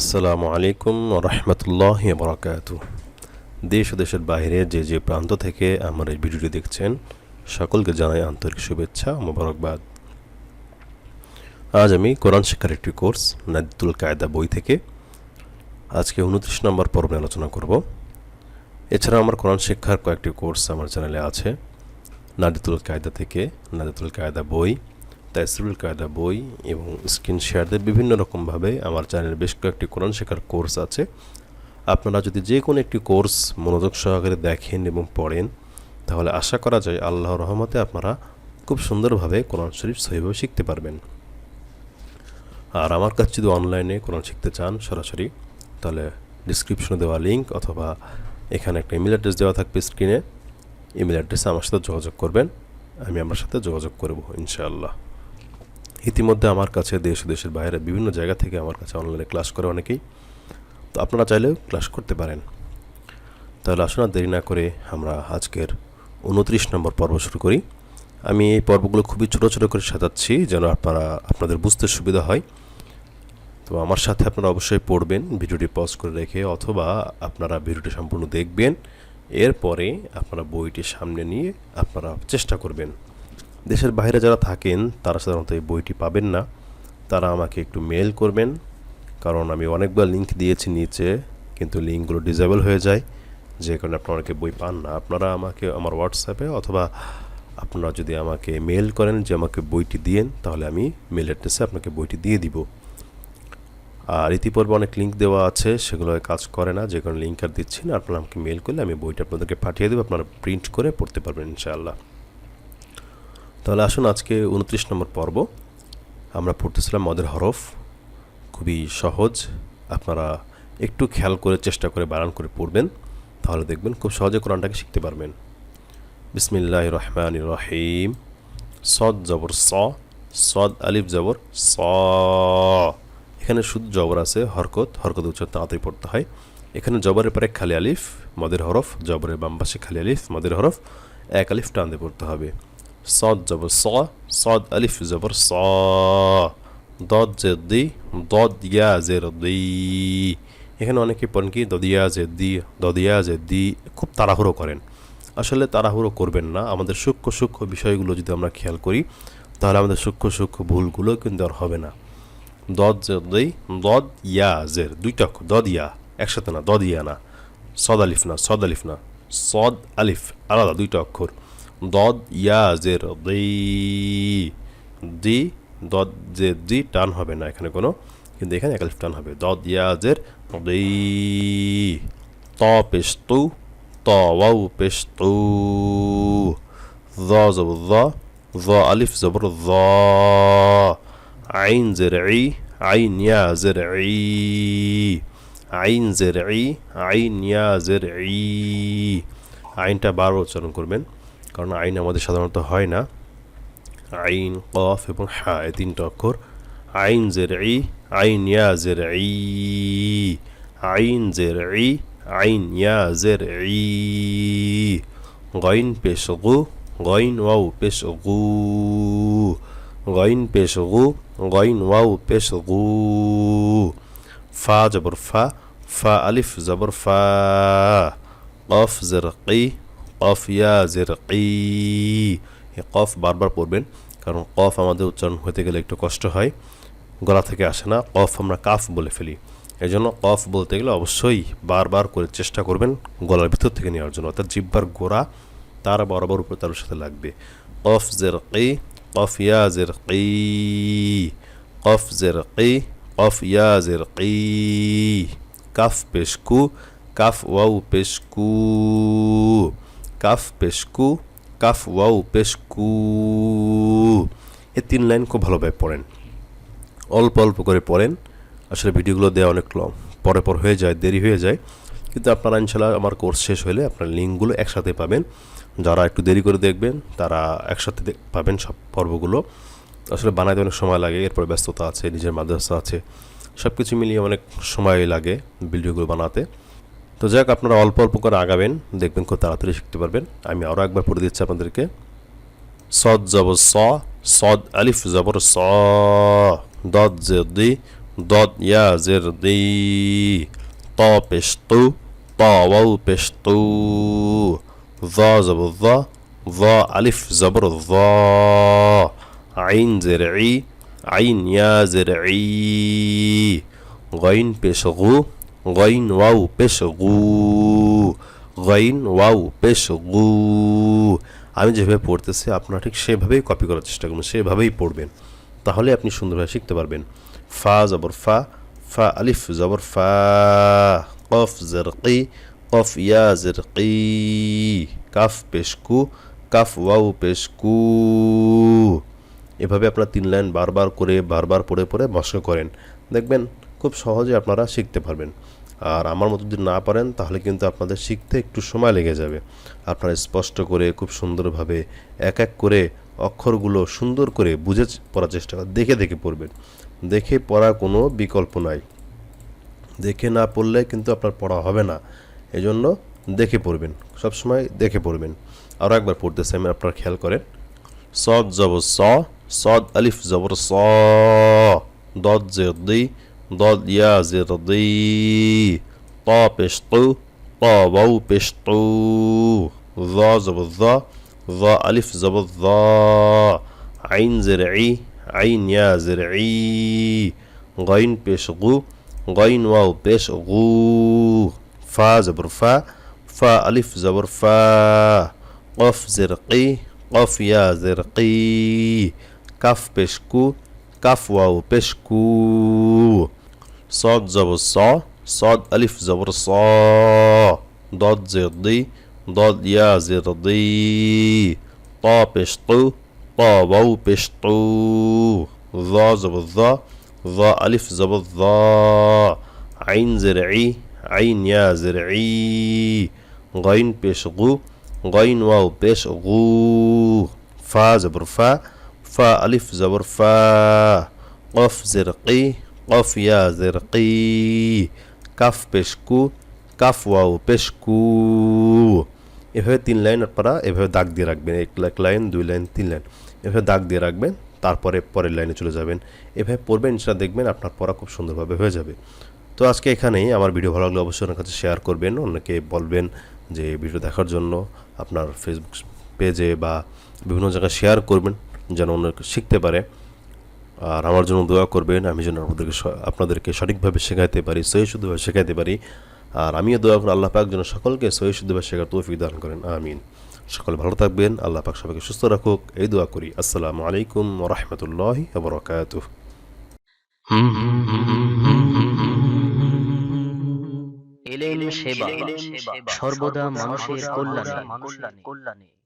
আসসালামু আলাইকুম রহমতুল্লাহ বরাকাত দেশ ও দেশের বাইরে যে যে প্রান্ত থেকে আমার এই ভিডিওটি দেখছেন, সকলকে জানাই আন্তরিক শুভেচ্ছা মোবারকবাদ। আজ আমি কোরআন শিক্ষার একটি কোর্স নাদিতুল কায়দা বই থেকে। আজকে উনত্রিশ নম্বর পর্বে আলোচনা করব। এছাড়া আমার কোরআন শিক্ষার কয়েকটি কোর্স আমার চ্যানেলে আছে নাদিতুল কায়দা থেকে নাদিতুল কায়দা বই। তাইসরুল কায়দা বই এবং স্ক্রিন শেয়ারদের বিভিন্ন রকমভাবে আমার চ্যানেলে বেশ কয়েকটি কোরআন শেখার কোর্স আছে। আপনারা যদি যে কোনো একটি কোর্স মনোযোগ সহকারে দেখেন এবং পড়েন, তাহলে আশা করা যায় আল্লাহর রহমতে আপনারা খুব সুন্দরভাবে কোরআন শরীফ সহিভাবে শিখতে পারবেন। আর আমার কাছে যদি অনলাইনে কোরআন শিখতে চান সরাসরি, তাহলে ডিসক্রিপশনে দেওয়া লিঙ্ক অথবা এখানে একটা ইমেল অ্যাড্রেস দেওয়া থাকবে স্ক্রিনে ইমেল অ্যাড্রেসে আমার সাথে যোগাযোগ করবেন, আমি আমার সাথে যোগাযোগ করব, ইনশাআল্লাহ। ইতিমধ্যে আমার কাছে দেশ দেশের বাইরে বিভিন্ন জায়গা থেকে আমার কাছে অনলাইনে ক্লাস করে অনেকেই। তো আপনারা চাইলেও ক্লাস করতে পারেন। তাহলে আসুন দেরি না করে আমরা আজকের উনত্রিশ নম্বর পর্ব শুরু করি। আমি এই পর্বগুলো খুবই ছোটো ছোটো করে সাজাচ্ছি যেন আপনারা, আপনাদের বুঝতে সুবিধা হয়। তো আমার সাথে আপনারা অবশ্যই পড়বেন, ভিডিওটি পজ করে রেখে অথবা আপনারা ভিডিওটি সম্পূর্ণ দেখবেন। এরপরে আপনারা বইটি সামনে নিয়ে আপনারা চেষ্টা করবেন। দেশের বাইরে যারা থাকেন, তারা সাধারণত এই বইটি পাবেন না। তারা আমাকে একটু মেল করবেন, কারণ আমি অনেকবার লিঙ্ক দিয়েছি নিচে, কিন্তু লিঙ্কগুলো ডিজেবল হয়ে যায়, যে কারণে আপনারা অনেকে বই পান না। আপনারা আমাকে আমার হোয়াটসঅ্যাপে অথবা আপনারা যদি আমাকে মেল করেন যে আমাকে বইটি দিয়েন, তাহলে আমি মেল অ্যাড্রেসে আপনাকে বইটি দিয়ে দিব। আর ইতিপূর্বে অনেক লিঙ্ক দেওয়া আছে, সেগুলো কাজ করে না, যে কারণে লিঙ্ক আর দিচ্ছি না। আপনারা আমাকে মেল করলে আমি বইটা আপনাদেরকে পাঠিয়ে দেবো, আপনারা প্রিন্ট করে পড়তে পারবেন, ইনশাআল্লাহ। তাহলে আসুন আজকে উনত্রিশ নম্বর পর্ব। আমরা পড়তেছিলাম মদের হরফ। খুবই সহজ। আপনারা একটু খেয়াল করে, চেষ্টা করে বানান করে পড়বেন। তাহলে দেখবেন খুব সহজে কোরআনটাকে শিখতে পারবেন। বিসমিল্লাহ রহমান রহিম। সদ জবর স। সদ আলিফ জবর স। এখানে শুধু জবর আছে, হরকত। হরকত উচ্চ তাড়াতাড়ি পড়তে হয়। এখানে জবরের পরে খালি আলিফ, মদের হরফ। জবরের বাম পাশে খালি আলিফ, মদের হরফ। এক আলিফ টানতে পড়তে হবে। صاد جبر صا صاد ألف جبر صا ضاد زر دي ضاد يا زر دي এখানে অনেকে পড়েন কি দদিয়া জেদ্দি দদিয়া জেদ্দি খুব তাড়াহুড়ো করেন আসলে তাড়াহুড়ো করবেন না আমাদের সূক্ষ্ম সূক্ষ্ম বিষয়গুলো যদি আমরা খেয়াল করি তাহলে আমাদের সূক্ষ্ম সূক্ষ্ম ভুলগুলো কিন্তু আর হবে না দদ জেদ্দি দদ ইয়া জের দুইটা অক্ষর দদ ইয়া একসাথে না দদ ইয়া না সদ আলিফ না সদ আলিফ না সদ আলিফ আলাদা দুইটা অক্ষর দদ ইয়া জের দি দি, দদ যে দি টান হবে না এখানে কোনো, কিন্তু এখানে একালিফ টান হবে। দদ ইয়া জের দি, ত পেস্তু ত ওয়াউ পেশ তু জ জবর জ জ আলিফ জবর জ আইন জের ই, আইন ইয়া জের ই, আইন জের ই, আইন ইয়া জের ই। আইনটা বারো উচ্চারণ করবেন। কারণ আইন আমাদের সাধারণত হয় না। আইন, কফ এবং হা এই তিনটা অক্ষর। আইন জের ই আইন ইয়া জের ই আইন জের ই আইন ইয়া জের ই গইন পেশ গু গইন ওয়াও পেশ গু গইন পেশ গু গইন ওয়াও পেশ গু ফা জবর ফা ফা আলিফ জবর ফা। কফ জের কি কফ, ইয়া জের কি কফ বারবার পড়বেন, কারণ কফ আমাদের উচ্চারণ হতে গেলে একটু কষ্ট হয়, গলা থেকে আসে না। কফ আমরা কাফ বলে ফেলি। এই জন্য কফ বলতে গেলে অবশ্যই বারবার করে চেষ্টা করবেন গলার ভিতর থেকে নেওয়ার জন্য। অর্থাৎ জিব্বার গোড়া তার বরাবর উপরে তার সাথে লাগবে। কফ জের কি কফ ইয়া জের কি কফ জের কি কফ ইয়া জের কি, কাফ পেশকু কাফ ওয়াউ পেশকু কাফ পেশকু, কাফ ওয়াউ পেশকু। এই তিন লাইন খুব ভালোভাবে পড়েন। অল্প অল্প করে পড়েন। আসলে ভিডিওগুলো দেওয়া অনেক পরে পর হয়ে যায়, দেরি হয়ে যায়। কিন্তু আপনারা ইনশাল্লাহ আমার কোর্স শেষ হলে আপনার লিঙ্কগুলো একসাথে পাবেন। যারা একটু দেরি করে দেখবেন, তারা একসাথে পাবেন সব পর্বগুলো। আসলে বানাইতে অনেক সময় লাগে, এরপর ব্যস্ততা আছে, নিজের মাদ্রাসা আছে। সব কিছু মিলিয়ে অনেক সময় লাগে ভিডিওগুলো বানাতে। তো যাক আপনারা অল্প অল্প করে আগাবেন, দেখবেন খুব তাড়াতাড়ি শিখতে পারবেন। আমি আরও একবার পড়ে দিচ্ছি আপনাদেরকে। সদ জব স, সদ আলিফ জবর স, দদ জের দি, দদ ইয়া জের দি, ত পেস্তু ত ওয়াউ পেস্তু জ জব জ আলিফ জবর জ, আইন জের ই, আইন ইয়া জের ই, গইন পেশগু গাইন ওয়াউ পেশ গু গাইন ওয়াউ পেশ গু আমি যেভাবে পড়তেছি আপনারা ঠিক সেভাবেই কপি করার চেষ্টা করুন সেভাবেই পড়বেন। তাহলে আপনি সুন্দরভাবে শিখতে পারবেন। ফা জবর ফা ফা আলিফ জবর ফা, কফ জরকি, কফ ইয়া জরকি, কাফ পেশকু, কাফ ওয়াউ পেশকু। এভাবে আপনার তিন লাইন বারবার করে, বারবার পড়ে পড়ে মস্ক করেন। দেখবেন খুব সহজে আপনারা শিখতে পারবেন। আর আমার মতো যদি না পারেন, তাহলে কিন্তু আপনাদের শিখতে একটু সময় লেগে যাবে। আপনারা স্পষ্ট করে, খুব সুন্দরভাবে এক এক করে অক্ষরগুলো সুন্দর করে বুঝে পড়ার চেষ্টা করেন দেখে দেখে পড়বেন। দেখে পড়া কোনো বিকল্প নাই। দেখে না পড়লে কিন্তু আপনার পড়া হবে না। এজন্য দেখে পড়বেন। সবসময় দেখে পড়বেন। আরও একবার পড়তেছি আমি, আপনার খেয়াল করেন। সদ জবর স, সদ আলিফ জবর স, দদ জের ضاد يا زر ضي طا بش طو طا واو بش طو ظا زبر ظا ألف زبر ظا. عين زرعي عين يا زرعي. غين بش غو غين واو بش غو فا زبر فا فا ألف زبر فا. قف زرقي قف يا زرقي. كف بشكو كف واو بشكو. صاد زبر صا صاد ألف زبر صا ضاد زر ضي ضاد يا زر ضي. طا بشطو طا واو بشطو ظا زبر ظا ظا ألف زبر ظا. عين زرعي عين يا زرعي غين بشغو غين واو بيش غو فا زبر فا فا ألف زبر فا. قف زرقي قف يا زرقي কাফ পেশকু কাফ ওয়াও পেশকু এভাবে তিন লাইন আপনারা এভাবে দাগ দিয়ে রাখবেন এক এক লাইন দুই লাইন তিন লাইন এভাবে দাগ দিয়ে রাখবেন তারপরে পরের লাইনে চলে যাবেন এভাবে পড়বেন সেটা দেখবেন আপনার পড়া খুব সুন্দরভাবে হয়ে যাবে তো আজকে এখানেই আমার ভিডিও ভালো লাগলে অবশ্যই ওনার কাছে শেয়ার করবেন অন্যকে বলবেন যে ভিডিও দেখার জন্য আপনার ফেসবুক পেজে বা বিভিন্ন জায়গায় শেয়ার করবেন যেন অন্যকে শিখতে পারে আর আমার জন্য দোয়া করবেন আমি যেন আপনাদেরকে আপনাদেরকে সঠিকভাবে শেখাতে পারি সহি শুদ্ধভাবে শেখাতে পারি। আর আমিও দোয়া করি আল্লাহ পাক যেন সকলকে সহি শুদ্ধভাবে শেখার তৌফিক দান করেন আমিন। সকল ভালো থাকবেন আল্লাহ পাক সবাইকে সুস্থ রাখুক এই দোয়া করি। আসসালামু আলাইকুম রহমতুল্লাহ বরকাতুহ। এলেন সেবা সর্বদা মানুষের কল্যাণে। কল্যাণে।